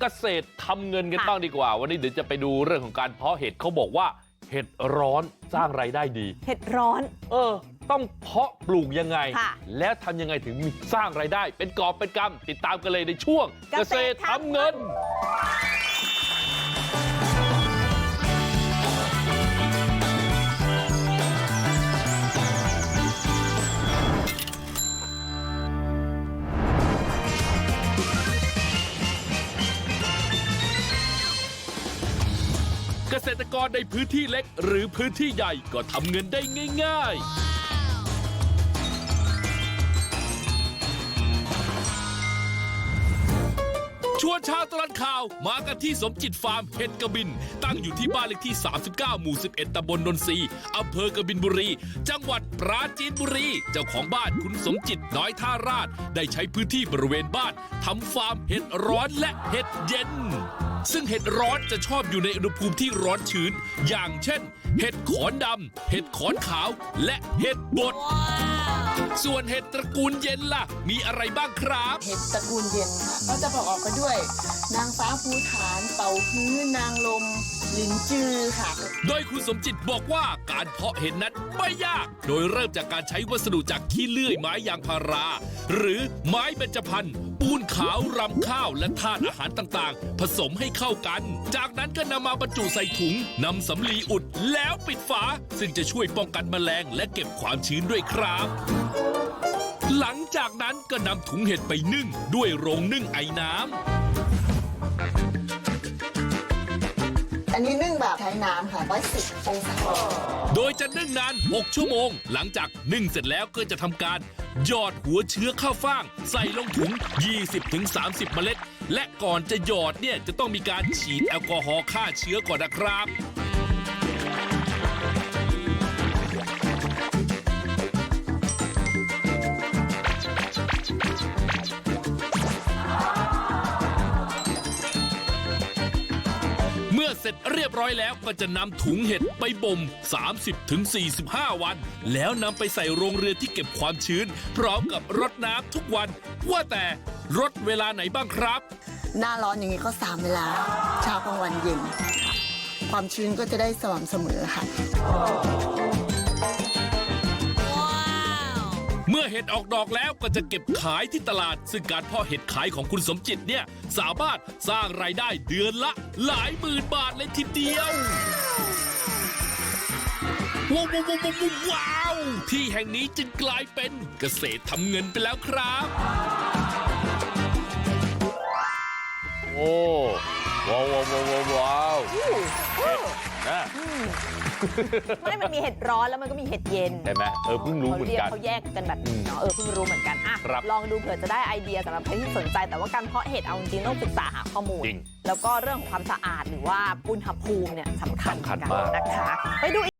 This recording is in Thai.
เกษตรทำเงินกันค่ะบ้างดีกว่าวันนี้เดี๋ยวจะไปดูเรื่องของการเพาะเห็ดเขาบอกว่าเห็ดร้อนสร้างรายได้ดีเห็ดร้อนเออต้องเพาะปลูกยังไงค่ะแล้วทำยังไงถึงมีสร้างรายได้เป็นกอบเป็นกำติดตามกันเลยในช่วงเกษตรทำเงิน เกษตรกรในพื้นที่เล็กหรือพื้นที่ใหญ่ก็ทำเงินได้ง่ายๆชวนชาวตลอดข่าวมากันที่สมจิตฟาร์มเห็ดกระบิน ตั้งอยู่ที่บ้านเลขที่ 39 หมู่ 11ตำบลนนทรีอำเภอกระบินบุรี จังหวัดปราจีนบุรี เจ้าของบ้านคุณสมจิตน้อยท่าราช ได้ใช้พื้นที่บริเวณบ้านทำฟาร์มเห็ดร้อนและเห็ดเย็น ซึ่งเห็ดร้อนจะชอบอยู่ในอุณหภูมิที่ร้อนชื้น อย่างเช่น เห็ดขอนดำเห็ดขอนขาว และเห็ดบดส่วนเห็ดตระกูลเย็นล่ะ มีอะไรบ้างครับ เห็ดตระกูลเย็นค่ะก็จะประกอบไปด้วย นางฟ้าภูฐาน เป่าฮื้อนางลม ลินจือค่ะ โดยคุณสมจิตบอกว่าการเพาะเห็ดนั้นไม่ยาก โดยเริ่มจากการใช้วัสดุจากขี้เลื่อยไม้ยางพารา หรือไม้เบญจพรรณปูนขาวรำข้าวและธาตุอาหารต่างๆ ผสมให้เข้ากัน จากนั้นก็นำมาบรรจุใส่ถุงนำสำลีอุดแล้วปิดฝา ซึ่งจะช่วยป้องกันแมลงและเก็บความชื้นด้วยครับหลังจากนั้นก็นำถุงเห็ดไปนึ่งด้วยโรงนึ่งไอ้น้ำ นนี้นึ่งแบบใช้น้ำค่ะร้อยสิบองศาโดยจะนึ่งนาน 6 ชั่วโมง หลังจากนึ่งเสร็จแล้วก็จะทำการหยอดหัวเชื้อข้าวฟ่าง ใส่ลงถุง 20-30 เมล็ด และก่อนจะหยอดเนี่ยจะต้องมีการฉีดแอลกอฮอล์ฆ่าเชื้อก่อนนะครับ มื่อเสร็จเรียบร้อยแล้วก็จะนำถุงเห็ดไปบ่ม 30-45 วัน แล้วนำไปใส่โรงเรือนที่เก็บความชื้น พร้อมกับรดน้ำทุกวัน ว่าแต่รดเวลาไหนบ้างครับ หน้าร้อนอย่างนี้ก็สามเวลาเช้ากลางวันเย็นค่ะความชื้นก็จะได้สม่ำเสมอค่ะ มื่อเห็ดออกดอกแล้วก็จะเก็บขายที่ตลาด ซึ่งการเพาะเห็ดขายของคุณสมจิตเนี่ย สามารถสร้างรายได้เดือนละหลายหมื่นบาทเลยทีเดียวว้าวว้าวว้าวว้าวว้าวที่แห่งนี้จึงกลายเป็นเกษตรทำเงินไปแล้วครับ โอ้ว้าวว้าวว้าวว้าวนะ ไม่มันมีเห็ดร้อนแล้วมันก็มีเห็ดเย็นเห็นไหมเออเพิ่งรู้เหมือนกันเขาแยกกันแบบนี้เนาะเออเพิ่งรู้เหมือนกันอะครับลองดูเผื่อจะได้ไอเดียสำหรับใครที่สนใจ แต่ว่าการเพาะเห็ดเอาจริงๆต้องศึกษาหาข้อมูลจริงแล้วก็เรื่องของความสะอาดหรือว่าอุณหภูมิเนี่ยสำคัญสำคัญเหมือนมากกันนะคะไปดู